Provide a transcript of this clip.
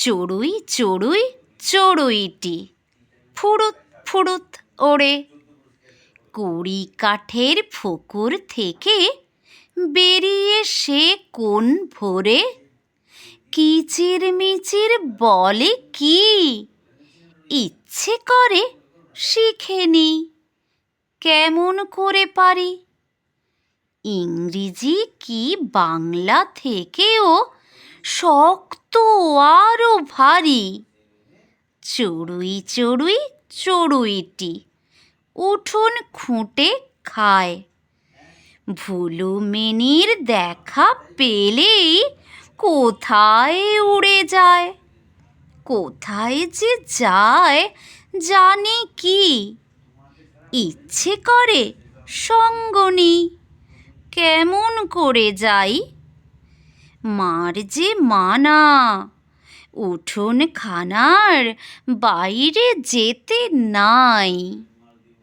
চড়ুই চড়ুই, চড়ুইটি। ফুরুত ফুরুত ওড়ে। কুড়ি কাঠের ফকুর থেকে বেরিয়ে সে কোন ভোরে? কিচির মিচির বলে কি? ইচ্ছে করে শিখে নি। কেমন করে পারি? ইংরেজি কি বাংলা থেকেও শক্ত আরও ভারী। চড়ুই চড়ুই চড়ুইটি উঠোন খুঁটে খায়। ভুলু মিনির দেখা পেলেই কোথায় উড়ে যায়? কোথায় যে যায় জানে কি? ইচ্ছে করে সঙ্গ নিই। কেমন করে যাই মার যে মানা। উঠোন খানার বাইরে যেতে নাই।